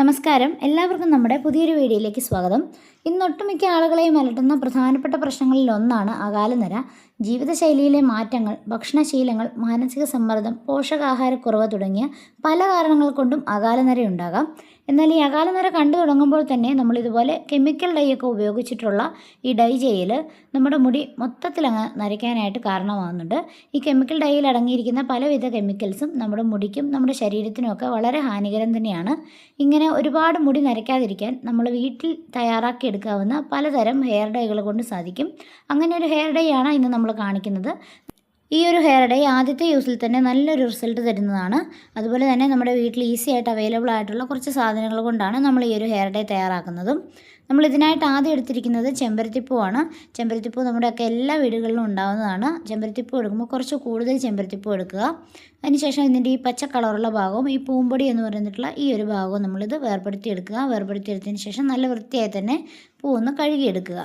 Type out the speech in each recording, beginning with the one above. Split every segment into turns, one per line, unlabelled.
നമസ്കാരം എല്ലാവർക്കും നമ്മുടെ പുതിയൊരു വീഡിയോയിലേക്ക് സ്വാഗതം ഇന്ന് ഒട്ടുമിക്ക ആളുകളെയും അലട്ടുന്ന പ്രധാനപ്പെട്ട പ്രശ്നങ്ങളിൽ ഒന്നാണ് അകാലനിര ജീവിതശൈലിയിലെ മാറ്റങ്ങൾ ഭക്ഷണശീലങ്ങൾ മാനസിക സമ്മർദ്ദം പോഷകാഹാരക്കുറവ് തുടങ്ങിയ പല കാരണങ്ങൾ കൊണ്ടും അകാലനിരയുണ്ടാകാം എന്നാൽ ഈ അകാലനര കണ്ടു തുടങ്ങുമ്പോൾ തന്നെ നമ്മൾ ഇതുപോലെ കെമിക്കൽ ഡൈ ഒക്കെ ഉപയോഗിച്ചിട്ടുള്ള ഈ ഡൈ ചെയ്യൽ നമ്മുടെ മുടി മൊത്തത്തിലങ്ങ് നരയ്ക്കാനായിട്ട് കാരണമാകുന്നുണ്ട് ഈ കെമിക്കൽ ഡൈയിൽ അടങ്ങിയിരിക്കുന്ന പലവിധ കെമിക്കൽസും നമ്മുടെ മുടിക്കും നമ്മുടെ ശരീരത്തിനുമൊക്കെ വളരെ ഹാനികരം തന്നെയാണ് ഇങ്ങനെ ഒരുപാട് മുടി നരയ്ക്കാതിരിക്കാൻ നമ്മൾ വീട്ടിൽ തയ്യാറാക്കി എടുക്കാവുന്ന പലതരം ഹെയർ ഡൈകൾ കൊണ്ട് സാധിക്കും അങ്ങനെ ഒരു ഹെയർ ഡൈ ആണ് ഇന്ന് നമ്മൾ കാണിക്കുന്നത് ഈ ഒരു ഹെയർ ഡേ ആദ്യത്തെ യൂസിൽ തന്നെ നല്ലൊരു റിസൾട്ട് തരുന്നതാണ് അതുപോലെ തന്നെ നമ്മുടെ വീട്ടിൽ ഈസി ആയിട്ട് അവൈലബിൾ ആയിട്ടുള്ള കുറച്ച് സാധനങ്ങൾ കൊണ്ടാണ് നമ്മൾ ഈ ഒരു ഹെയർ ഡേ തയ്യാറാക്കുന്നതും നമ്മൾ ഇതിനായിട്ട് ആദ്യം എടുത്തിരിക്കുന്നത് ചെമ്പരത്തിപ്പൂവാണ് ചെമ്പരത്തിപ്പൂ നമ്മുടെയൊക്കെ എല്ലാ വീടുകളിലും ഉണ്ടാകുന്നതാണ് ചെമ്പരത്തിപ്പൂ എടുക്കുമ്പോൾ കുറച്ച് കൂടുതൽ ചെമ്പരത്തിപ്പൂ എടുക്കുക അതിനുശേഷം ഇതിൻ്റെ ഈ പച്ച കളറുള്ള ഭാഗവും ഈ പൂമ്പൊടി എന്ന് പറഞ്ഞിട്ടുള്ള ഈ ഒരു ഭാഗവും നമ്മളിത് വേർപ്പെടുത്തി എടുക്കുക വേർപ്പെടുത്തി എടുത്തതിന് ശേഷം നല്ല വൃത്തിയായി തന്നെ പൂ ഒന്ന് കഴുകിയെടുക്കുക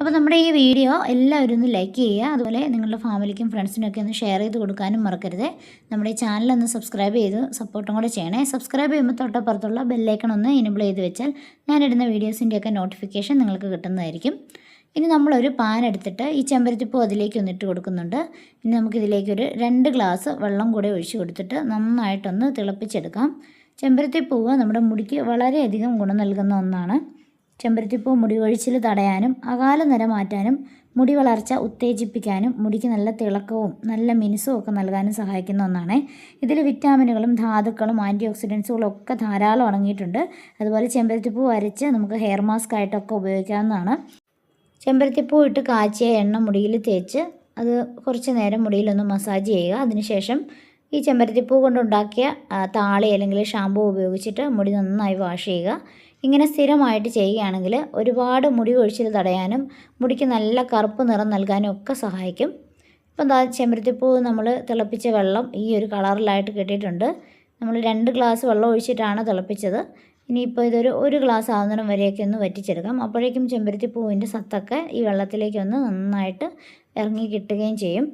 അപ്പോൾ നമ്മുടെ ഈ വീഡിയോ എല്ലാവരും ഒന്ന് ലൈക്ക് ചെയ്യുക അതുപോലെ നിങ്ങളുടെ ഫാമിലിക്കും ഫ്രണ്ട്സിനൊക്കെ ഒന്ന് ഷെയർ ചെയ്ത് കൊടുക്കാനും മറക്കരുത് നമ്മുടെ ഈ ചാനൽ ഒന്ന് സബ്സ്ക്രൈബ് ചെയ്ത് സപ്പോർട്ടും കൂടെ ചെയ്യണേ സബ്സ്ക്രൈബ് ചെയ്യുമ്പോൾ തൊട്ടപ്പുറത്തുള്ള ബെല്ലൈക്കൺ ഒന്ന് എനബിൾ ചെയ്ത് വെച്ചാൽ ഞാനിടുന്ന വീഡിയോസിൻ്റെയൊക്കെ നോട്ടിഫിക്കേഷൻ നിങ്ങൾക്ക് കിട്ടുന്നതായിരിക്കും ഇനി നമ്മളൊരു പാൻ എടുത്തിട്ട് ഈ ചെമ്പരത്തിപ്പൂ അതിലേക്ക് ഒന്നിട്ട് കൊടുക്കുന്നുണ്ട് ഇനി നമുക്കിതിലേക്കൊരു രണ്ട് ഗ്ലാസ് വെള്ളം കൂടെ ഒഴിച്ചു കൊടുത്തിട്ട് നന്നായിട്ടൊന്ന് തിളപ്പിച്ചെടുക്കാം ചെമ്പരത്തിപ്പൂവ് നമ്മുടെ മുടിക്ക് വളരെയധികം ഗുണം നൽകുന്ന ഒന്നാണ് ചെമ്പരത്തിപ്പൂ മുടി തടയാനും അകാല നിര മാറ്റാനും മുടി വളർച്ച ഉത്തേജിപ്പിക്കാനും മുടിക്ക് നല്ല തിളക്കവും നല്ല മിനുസും ഒക്കെ നൽകാനും സഹായിക്കുന്ന ഒന്നാണ് ഇതിൽ വിറ്റാമിനുകളും ധാതുക്കളും ആൻറ്റി ഓക്സിഡൻസുകളും ഒക്കെ ധാരാളം അടങ്ങിയിട്ടുണ്ട് അതുപോലെ ചെമ്പരത്തിപ്പൂ അരച്ച് നമുക്ക് ഹെയർ മാസ്ക് ആയിട്ടൊക്കെ ഉപയോഗിക്കാവുന്നതാണ് ചെമ്പരത്തിപ്പൂ ഇട്ട് കാച്ചിയ എണ്ണ മുടിയിൽ തേച്ച് അത് കുറച്ച് നേരം മുടിയിലൊന്ന് മസാജ് ചെയ്യുക അതിനുശേഷം ഈ ചെമ്പരത്തിപ്പൂ കൊണ്ടുണ്ടാക്കിയ താളി അല്ലെങ്കിൽ ഷാമ്പൂ ഉപയോഗിച്ചിട്ട് മുടി നന്നായി വാഷ് ചെയ്യുക ഇങ്ങനെ സ്ഥിരമായിട്ട് ചെയ്യുകയാണെങ്കിൽ ഒരുപാട് മുടി കൊഴിച്ചിൽ തടയാനും മുടിക്ക് നല്ല കറുപ്പ് നിറം നൽകാനും ഒക്കെ സഹായിക്കും ഇപ്പം എന്താ ചെമ്പരത്തിപ്പൂ നമ്മൾ തിളപ്പിച്ച വെള്ളം ഈ ഒരു കളറിലായിട്ട് കിട്ടിയിട്ടുണ്ട് നമ്മൾ രണ്ട് ഗ്ലാസ് വെള്ളം ഒഴിച്ചിട്ടാണ് തിളപ്പിച്ചത് ഇനിയിപ്പോൾ ഇതൊരു ഒരു ഗ്ലാസ് ആവുന്നതിനും വരെയൊക്കെ ഒന്ന് വറ്റിച്ചെടുക്കാം അപ്പോഴേക്കും ചെമ്പരത്തിപ്പൂവിൻ്റെ സത്തൊക്കെ ഈ വെള്ളത്തിലേക്ക് ഒന്ന് നന്നായിട്ട് ഇറങ്ങി കിട്ടുകയും ചെയ്യും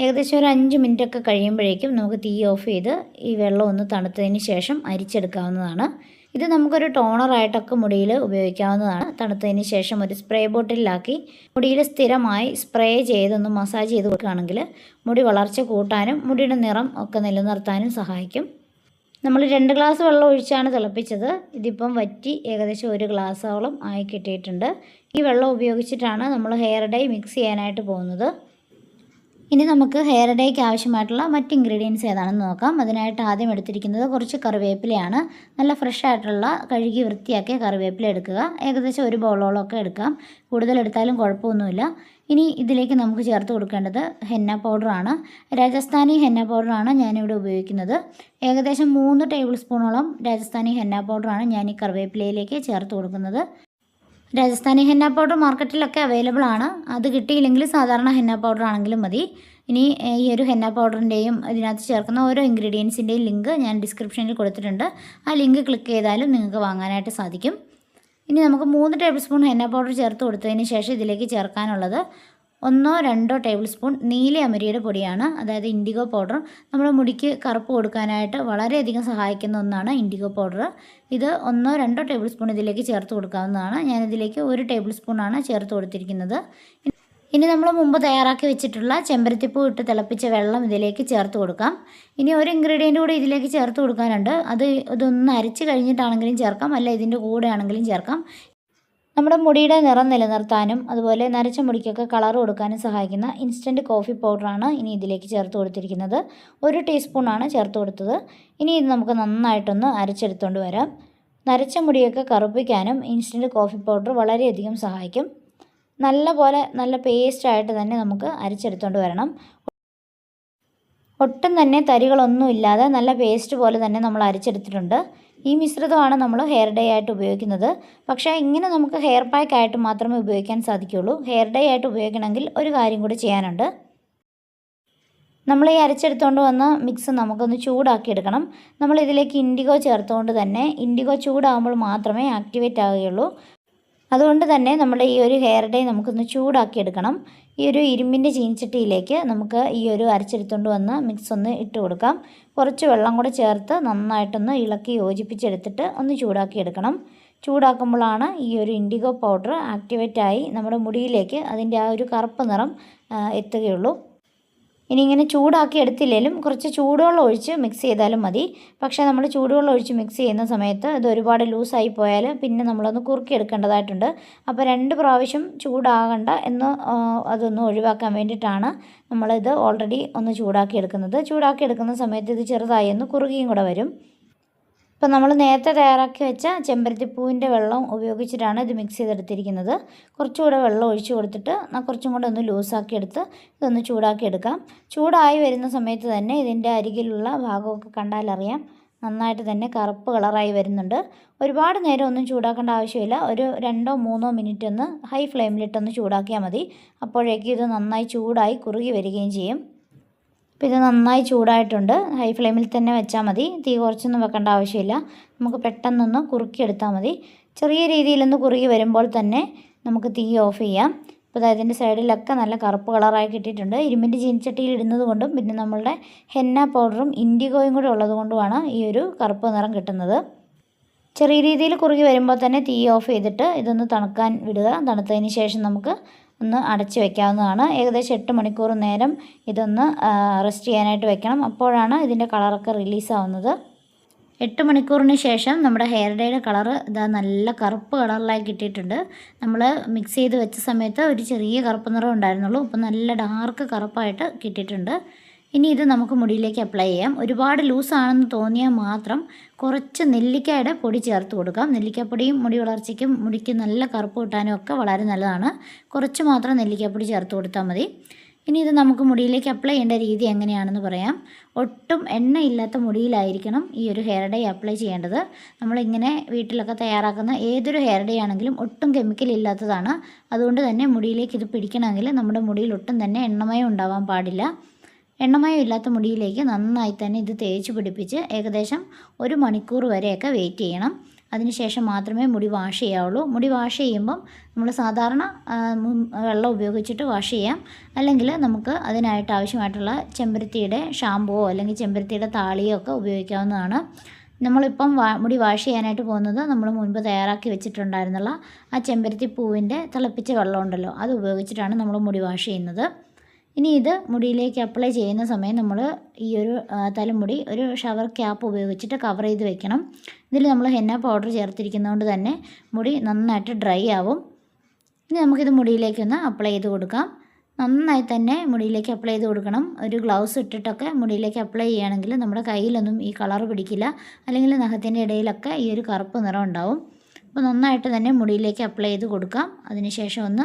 ഏകദേശം ഒരു അഞ്ച് മിനിറ്റൊക്കെ കഴിയുമ്പോഴേക്കും നമുക്ക് തീ ഓഫ് ചെയ്ത് ഈ വെള്ളം ഒന്ന് തണുത്തതിന് ശേഷം അരിച്ചെടുക്കാവുന്നതാണ് ഇത് നമുക്കൊരു ടോണറായിട്ടൊക്കെ മുടിയിൽ ഉപയോഗിക്കാവുന്നതാണ് തണുത്തതിന് ശേഷം ഒരു സ്പ്രേ ബോട്ടിലാക്കി മുടിയിൽ സ്ഥിരമായി സ്പ്രേ ചെയ്തൊന്ന് മസാജ് ചെയ്ത് കൊടുക്കുകയാണെങ്കിൽ മുടി വളർച്ച കൂട്ടാനും മുടിയുടെ നിറം ഒക്കെ നിലനിർത്താനും സഹായിക്കും നമ്മൾ രണ്ട് ഗ്ലാസ് വെള്ളം ഒഴിച്ചാണ് തിളപ്പിച്ചത് ഇതിപ്പം വറ്റി ഏകദേശം ഒരു ഗ്ലാസ്സോളം ആയി കിട്ടിയിട്ടുണ്ട് ഈ വെള്ളം ഉപയോഗിച്ചിട്ടാണ് നമ്മൾ ഹെയർ ഡൈ മിക്സ് ചെയ്യാനായിട്ട് പോകുന്നത് ഇനി നമുക്ക് ഹെയർ ഡേക്ക് ആവശ്യമായിട്ടുള്ള മറ്റ് ഇൻഗ്രീഡിയൻസ് ഏതാണെന്ന് നോക്കാം അതിനായിട്ട് ആദ്യം എടുത്തിരിക്കുന്നത് കുറച്ച് കറിവേപ്പിലയാണ് നല്ല ഫ്രഷ് ആയിട്ടുള്ള കഴുകി വൃത്തിയാക്കിയ കറിവേപ്പില എടുക്കുക ഏകദേശം ഒരു ബോളോളമൊക്കെ എടുക്കാം കൂടുതൽ എടുത്താലും കുഴപ്പമൊന്നുമില്ല ഇനി ഇതിലേക്ക് നമുക്ക് ചേർത്ത് കൊടുക്കേണ്ടത് ഹെന്ന പൗഡറാണ് രാജസ്ഥാനി ഹെന്ന പൗഡറാണ് ഞാനിവിടെ ഉപയോഗിക്കുന്നത് ഏകദേശം മൂന്ന് ടേബിൾ സ്പൂണോളം രാജസ്ഥാനി ഹെന്ന പൗഡറാണ് ഞാൻ ഈ കറിവേപ്പിലയിലേക്ക് ചേർത്ത് കൊടുക്കുന്നത് രാജസ്ഥാനി ഹെന്ന പൗഡർ മാർക്കറ്റിലൊക്കെ അവൈലബിൾ ആണ് അത് കിട്ടിയില്ലെങ്കിൽ സാധാരണ ഹെന്ന പൗഡർ ആണെങ്കിലും മതി ഇനി ഈ ഒരു ഹെന്ന പൗഡറിൻ്റെയും ഇതിനകത്ത് ചേർക്കുന്ന ഓരോ ഇൻഗ്രീഡിയൻസിൻ്റെയും ലിങ്ക് ഞാൻ ഡിസ്ക്രിപ്ഷനിൽ കൊടുത്തിട്ടുണ്ട് ആ ലിങ്ക് ക്ലിക്ക് ചെയ്താലും നിങ്ങൾക്ക് വാങ്ങാനായിട്ട് സാധിക്കും ഇനി നമുക്ക് മൂന്ന് ടേബിൾ സ്പൂൺ ഹെന്ന പൗഡർ ചേർത്ത് കൊടുത്തതിന് ശേഷം ഇതിലേക്ക് ചേർക്കാനുള്ളത് ഒന്നോ രണ്ടോ ടേബിൾ സ്പൂൺ നീല അമരിയുടെ പൊടിയാണ് അതായത് ഇൻഡിഗോ പൗഡർ നമ്മുടെ മുടിക്ക് കറുപ്പ് കൊടുക്കാനായിട്ട് വളരെയധികം സഹായിക്കുന്ന ഒന്നാണ് ഇൻഡിഗോ പൗഡർ ഇത് ഒന്നോ രണ്ടോ ടേബിൾ സ്പൂൺ ഇതിലേക്ക് ചേർത്ത് കൊടുക്കാവുന്നതാണ് ഞാനിതിലേക്ക് ഒരു ടേബിൾ സ്പൂണാണ് ചേർത്ത് കൊടുത്തിരിക്കുന്നത് ഇനി നമ്മൾ മുമ്പ് തയ്യാറാക്കി വെച്ചിട്ടുള്ള ചെമ്പരത്തിപ്പൂ ഇട്ട് തിളപ്പിച്ച വെള്ളം ഇതിലേക്ക് ചേർത്ത് കൊടുക്കാം ഇനി ഒരു ഇൻഗ്രീഡിയൻ്റ് കൂടി ഇതിലേക്ക് ചേർത്ത് കൊടുക്കാനുണ്ട് അത് ഇതൊന്ന് അരച്ച് കഴിഞ്ഞിട്ടാണെങ്കിലും ചേർക്കാം അല്ല ഇതിൻ്റെ കൂടെ ആണെങ്കിലും ചേർക്കാം നമ്മുടെ മുടിയുടെ നിറം നിലനിർത്താനും അതുപോലെ നരച്ച മുടിക്കൊക്കെ കളർ കൊടുക്കാനും സഹായിക്കുന്ന ഇൻസ്റ്റൻറ്റ് കോഫി പൗഡറാണ് ഇനി ഇതിലേക്ക് ചേർത്ത് കൊടുത്തിരിക്കുന്നത് ഒരു ടീസ്പൂണാണ് ചേർത്ത് കൊടുത്തത് ഇനി ഇത് നമുക്ക് നന്നായിട്ടൊന്ന് അരച്ചെടുത്തുകൊണ്ട് വരാം നരച്ച മുടിയൊക്കെ കറുപ്പിക്കാനും ഇൻസ്റ്റൻറ്റ് കോഫി പൗഡർ വളരെയധികം സഹായിക്കും നല്ല പോലെ നല്ല പേസ്റ്റായിട്ട് തന്നെ നമുക്ക് അരച്ചെടുത്തുകൊണ്ട് വരണം ഒട്ടും തന്നെ തരികളൊന്നും ഇല്ലാതെ നല്ല പേസ്റ്റ് പോലെ തന്നെ നമ്മൾ അരച്ചെടുത്തിട്ടുണ്ട് ഈ മിശ്രിതമാണ് നമ്മൾ ഹെയർ ഡേ ആയിട്ട് ഉപയോഗിക്കുന്നത് പക്ഷേ ഇങ്ങനെ നമുക്ക് ഹെയർ പാക്ക് ആയിട്ട് മാത്രമേ ഉപയോഗിക്കാൻ സാധിക്കുകയുള്ളൂ ഹെയർ ഡേ ആയിട്ട് ഉപയോഗിക്കണമെങ്കിൽ ഒരു കാര്യം കൂടി ചെയ്യാനുണ്ട് നമ്മൾ ഈ അരച്ചെടുത്തുകൊണ്ട് വന്ന മിക്സ് നമുക്കൊന്ന് ചൂടാക്കി എടുക്കണം നമ്മൾ ഇതിലേക്ക് ഇൻഡിഗോ ചേർത്തുകൊണ്ട് തന്നെ ഇൻഡിഗോ ചൂടാകുമ്പോൾ മാത്രമേ ആക്ടിവേറ്റ് ആവുകയുള്ളൂ അതുകൊണ്ട് തന്നെ നമ്മുടെ ഈ ഒരു ഹെയർ ഡേ നമുക്കൊന്ന് ചൂടാക്കി എടുക്കണം ഈ ഒരു ഇരുമ്പിൻ്റെ ചീനിച്ചട്ടിയിലേക്ക് നമുക്ക് ഈ ഒരു അരച്ചെടുത്തുകൊണ്ട് വന്ന് മിക്സ് ഒന്ന് ഇട്ട് കൊടുക്കാം കുറച്ച് വെള്ളം കൂടെ ചേർത്ത് നന്നായിട്ടൊന്ന് ഇളക്കി യോജിപ്പിച്ചെടുത്തിട്ട് ഒന്ന് ചൂടാക്കി എടുക്കണം ചൂടാക്കുമ്പോഴാണ് ഈ ഒരു ഇൻഡിഗോ പൗഡർ ആക്ടിവേറ്റായി നമ്മുടെ മുടിയിലേക്ക് അതിൻ്റെ ആ ഒരു കറുപ്പ് നിറം എത്തുകയുള്ളൂ ഇനി ഇങ്ങനെ ചൂടാക്കി എടുത്തില്ലെങ്കിലും കുറച്ച് ചൂടുവെള്ളം ഒഴിച്ച് മിക്സ് ചെയ്താലും മതി പക്ഷേ നമ്മൾ ചൂടുവെള്ളം ഒഴിച്ച് മിക്സ് ചെയ്യുന്ന സമയത്ത് ഇത് ഒരുപാട് ലൂസായി പോയാൽ പിന്നെ നമ്മളൊന്ന് കുറുക്കി എടുക്കേണ്ടതായിട്ടുണ്ട് അപ്പോൾ രണ്ട് പ്രാവശ്യം ചൂടാകണ്ട എന്ന് അതൊന്ന് ഒഴിവാക്കാൻ വേണ്ടിയിട്ടാണ് നമ്മളിത് ഓൾറെഡി ഒന്ന് ചൂടാക്കി എടുക്കുന്നത് ചൂടാക്കി എടുക്കുന്ന സമയത്ത് ഇത് ചെറുതായി ഒന്ന് കുറുകിയും കൂടെ വരും അപ്പോൾ നമ്മൾ നേരത്തെ തയ്യാറാക്കി വെച്ച ചെമ്പരത്തിപ്പൂവിൻ്റെ വെള്ളം ഉപയോഗിച്ചിട്ടാണ് ഇത് മിക്സ് ചെയ്തെടുത്തിരിക്കുന്നത് കുറച്ചുകൂടെ വെള്ളം ഒഴിച്ച് കൊടുത്തിട്ട് കുറച്ചും കൂടെ ഒന്ന് ലൂസാക്കി എടുത്ത് ഇതൊന്ന് ചൂടാക്കി എടുക്കാം ചൂടായി വരുന്ന സമയത്ത് തന്നെ ഇതിൻ്റെ അരികിലുള്ള ഭാഗമൊക്കെ കണ്ടാലറിയാം നന്നായിട്ട് തന്നെ കറുപ്പ് കളറായി വരുന്നുണ്ട് ഒരുപാട് നേരം ഒന്നും ചൂടാക്കേണ്ട ആവശ്യമില്ല ഒരു രണ്ടോ മൂന്നോ മിനിറ്റ് ഒന്ന് ഹൈ ഫ്ലെയിമിലിട്ടൊന്ന് ചൂടാക്കിയാൽ മതി അപ്പോഴേക്കും ഇത് നന്നായി ചൂടായി കുറുകി വരികയും ചെയ്യും അപ്പോൾ ഇത് നന്നായി ചൂടായിട്ടുണ്ട് ഹൈ ഫ്ലെയിമിൽ തന്നെ വെച്ചാൽ മതി തീ കുറച്ചൊന്നും വെക്കേണ്ട ആവശ്യമില്ല നമുക്ക് പെട്ടെന്നൊന്ന് കുറുക്കിയെടുത്താൽ മതി ചെറിയ രീതിയിലൊന്ന് കുറുകി വരുമ്പോൾ തന്നെ നമുക്ക് തീ ഓഫ് ചെയ്യാം അപ്പോൾ ഇതിൻ്റെ സൈഡിലൊക്കെ നല്ല കറുപ്പ് കളറായി കിട്ടിയിട്ടുണ്ട് ഇരുമ്പിൻ്റെ ജീൻചട്ടിയിൽ ഇടുന്നത് കൊണ്ടും പിന്നെ നമ്മളുടെ ഹെന്ന പൗഡറും ഇൻഡിഗോയും കൂടി ഉള്ളത് കൊണ്ടുമാണ് ഈ ഒരു കറുപ്പ് നിറം കിട്ടുന്നത് ചെറിയ രീതിയിൽ കുറുകി വരുമ്പോൾ തന്നെ തീ ഓഫ് ചെയ്തിട്ട് ഇതൊന്ന് തണുക്കാൻ വിടുക തണുത്തതിന് ശേഷം നമുക്ക് ഒന്ന് അടച്ചു വെക്കാവുന്നതാണ് ഏകദേശം എട്ട് മണിക്കൂർ നേരം ഇതൊന്ന് റെസ്റ്റ് ചെയ്യാനായിട്ട് വെക്കണം അപ്പോഴാണ് ഇതിൻ്റെ കളറൊക്കെ റിലീസാവുന്നത് എട്ട് മണിക്കൂറിന് ശേഷം നമ്മുടെ ഹെയർ ഡേയുടെ കളറ് ഇതാ നല്ല കറുപ്പ് കളറിലായി കിട്ടിയിട്ടുണ്ട് നമ്മൾ മിക്സ് ചെയ്ത് വെച്ച സമയത്ത് ഒരു ചെറിയ കറുപ്പ് നിറം ഉണ്ടായിരുന്നുള്ളൂ ഇപ്പോൾ നല്ല ഡാർക്ക് കറുപ്പായിട്ട് കിട്ടിയിട്ടുണ്ട് ഇനി ഇത് നമുക്ക് മുടിയിലേക്ക് അപ്ലൈ ചെയ്യാം ഒരുപാട് ലൂസാണെന്ന് തോന്നിയാൽ മാത്രം കുറച്ച് നെല്ലിക്കായുടെ പൊടി ചേർത്ത് കൊടുക്കാം നെല്ലിക്കപ്പൊടിയും മുടി വളർച്ചയ്ക്കും മുടിക്ക് നല്ല കറുപ്പ് കിട്ടാനും ഒക്കെ വളരെ നല്ലതാണ് കുറച്ച് മാത്രം നെല്ലിക്കപ്പൊടി ചേർത്ത് കൊടുത്താൽ മതി ഇനി ഇത് നമുക്ക് മുടിയിലേക്ക് അപ്ലൈ ചെയ്യേണ്ട രീതി എങ്ങനെയാണെന്ന് പറയാം ഒട്ടും എണ്ണയില്ലാത്ത മുടിയിലായിരിക്കണം ഈ ഒരു ഹെയർ ഡേ അപ്ലൈ ചെയ്യേണ്ടത് നമ്മളിങ്ങനെ വീട്ടിലൊക്കെ തയ്യാറാക്കുന്ന ഏതൊരു ഹെയർ ഡേ ആണെങ്കിലും ഒട്ടും കെമിക്കൽ ഇല്ലാത്തതാണ് അതുകൊണ്ട് തന്നെ മുടിയിലേക്ക് ഇത് പിടിക്കണമെങ്കിൽ നമ്മുടെ മുടിയിൽ ഒട്ടും തന്നെ എണ്ണമയം ഉണ്ടാവാൻ പാടില്ല എണ്ണമയം ഇല്ലാത്ത മുടിയിലേക്ക് നന്നായി തന്നെ ഇത് തേച്ച് പിടിപ്പിച്ച് ഏകദേശം ഒരു മണിക്കൂർ വരെയൊക്കെ വെയിറ്റ് ചെയ്യണം അതിനുശേഷം മാത്രമേ മുടി വാഷ് ചെയ്യാവുള്ളൂ മുടി വാഷ് ചെയ്യുമ്പം നമ്മൾ സാധാരണ വെള്ളം ഉപയോഗിച്ചിട്ട് വാഷ് ചെയ്യാം അല്ലെങ്കിൽ നമുക്ക് അതിനായിട്ട് ആവശ്യമായിട്ടുള്ള ചെമ്പരത്തിയുടെ ഷാമ്പുവോ അല്ലെങ്കിൽ ചെമ്പരത്തിയുടെ താളിയോ ഒക്കെ ഉപയോഗിക്കാവുന്നതാണ് നമ്മളിപ്പം വാ മുടി വാഷ് ചെയ്യാനായിട്ട് പോകുന്നത് നമ്മൾ മുൻപ് തയ്യാറാക്കി വെച്ചിട്ടുണ്ടായിരുന്നുള്ള ആ ചെമ്പരത്തി പൂവിൻ്റെ തിളപ്പിച്ച വെള്ളമുണ്ടല്ലോ അത് ഉപയോഗിച്ചിട്ടാണ് നമ്മൾ മുടി വാഷ് ചെയ്യുന്നത് ഇനി ഇത് മുടിയിലേക്ക് അപ്ലൈ ചെയ്യുന്ന സമയം നമ്മൾ ഈ ഒരു തലമുടി ഒരു ഷവർ ക്യാപ്പ് ഉപയോഗിച്ചിട്ട് കവർ ചെയ്ത് വെക്കണം ഇതിൽ നമ്മൾ ഹെന്ന പൗഡർ ചേർത്തിരിക്കുന്നതുകൊണ്ട് തന്നെ മുടി നന്നായിട്ട് ഡ്രൈ ആവും ഇനി നമുക്കിത് മുടിയിലേക്കൊന്ന് അപ്ലൈ ചെയ്ത് കൊടുക്കാം നന്നായി തന്നെ മുടിയിലേക്ക് അപ്ലൈ ചെയ്ത് കൊടുക്കണം ഒരു ഗ്ലൗസ് ഇട്ടിട്ടൊക്കെ മുടിയിലേക്ക് അപ്ലൈ ചെയ്യുകയാണെങ്കിൽ നമ്മുടെ കയ്യിലൊന്നും ഈ കളർ പിടിക്കില്ല അല്ലെങ്കിൽ നഖത്തിൻ്റെ ഇടയിലൊക്കെ ഈ ഒരു കറുപ്പ് നിറം ഉണ്ടാവും അപ്പോൾ നന്നായിട്ട് തന്നെ മുടിയിലേക്ക് അപ്ലൈ ചെയ്ത് കൊടുക്കാം അതിനുശേഷം ഒന്ന്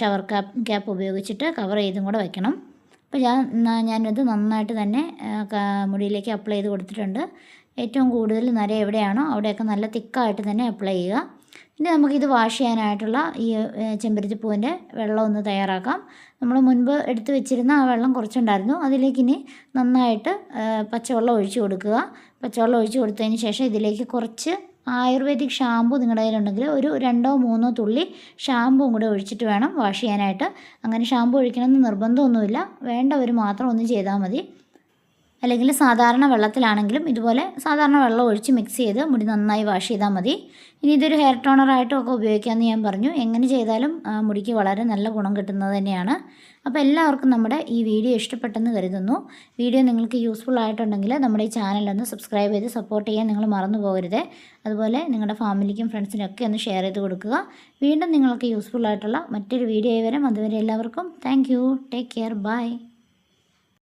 ഷവർ ക്യാപ്പ് ക്യാപ്പ് ഉപയോഗിച്ചിട്ട് കവർ ചെയ്തും കൂടെ വയ്ക്കണം അപ്പോൾ ഞാൻ ഞാനത് നന്നായിട്ട് തന്നെ മുടിയിലേക്ക് അപ്ലൈ ചെയ്ത് കൊടുത്തിട്ടുണ്ട് ഏറ്റവും കൂടുതൽ നര എവിടെയാണോ അവിടെയൊക്കെ നല്ല തിക്കായിട്ട് തന്നെ അപ്ലൈ ചെയ്യുക ഇനി നമുക്കിത് വാഷ് ചെയ്യാനായിട്ടുള്ള ഈ ചെമ്പരത്തിപ്പൂവിൻ്റെ വെള്ളം ഒന്ന് തയ്യാറാക്കാം നമ്മൾ മുൻപ് എടുത്തു വെച്ചിരുന്ന ആ വെള്ളം കുറച്ചുണ്ടായിരുന്നു അതിലേക്ക് ഇനി നന്നായിട്ട് പച്ചവെള്ളം ഒഴിച്ചു കൊടുക്കുക പച്ചവെള്ളം ഒഴിച്ചു കൊടുത്തതിന് ശേഷം ഇതിലേക്ക് കുറച്ച് ആയുർവേദിക് ഷാമ്പു നിങ്ങളുടെ കയ്യിലുണ്ടെങ്കിൽ ഒരു രണ്ടോ മൂന്നോ തുള്ളി ഷാമ്പും കൂടെ ഒഴിച്ചിട്ട് വേണം വാഷ് ചെയ്യാനായിട്ട് അങ്ങനെ ഷാമ്പു ഒഴിക്കണമെന്ന് നിർബന്ധമൊന്നുമില്ല വേണ്ടവർ മാത്രം ഒന്ന് ചെയ്താൽ മതി അല്ലെങ്കിൽ സാധാരണ വെള്ളത്തിലാണെങ്കിലും ഇതുപോലെ സാധാരണ വെള്ളം ഒഴിച്ച് മിക്സ് ചെയ്ത് മുടി നന്നായി വാഷ് ചെയ്താൽ മതി ഇനി ഇതൊരു ഹെയർ ടോണറായിട്ടും ഒക്കെ ഉപയോഗിക്കാമെന്ന് ഞാൻ പറഞ്ഞു എങ്ങനെ ചെയ്താലും മുടിക്ക് വളരെ നല്ല ഗുണം കിട്ടുന്നത് തന്നെയാണ് അപ്പോൾ എല്ലാവർക്കും നമ്മുടെ ഈ വീഡിയോ ഇഷ്ടപ്പെട്ടെന്ന് കരുതുന്നു വീഡിയോ നിങ്ങൾക്ക് യൂസ്ഫുൾ ആയിട്ടുണ്ടെങ്കിൽ നമ്മുടെ ഈ ചാനലൊന്ന് സബ്സ്ക്രൈബ് ചെയ്ത് സപ്പോർട്ട് ചെയ്യാൻ നിങ്ങൾ മറന്നു പോകരുത് അതുപോലെ നിങ്ങളുടെ ഫാമിലിക്കും ഫ്രണ്ട്സിനും ഒക്കെ ഒന്ന് ഷെയർ ചെയ്ത് കൊടുക്കുക വീണ്ടും നിങ്ങൾക്ക് യൂസ്ഫുൾ ആയിട്ടുള്ള മറ്റൊരു വീഡിയോ വരാം അതുവരെ എല്ലാവർക്കും താങ്ക് ടേക്ക് കെയർ ബൈ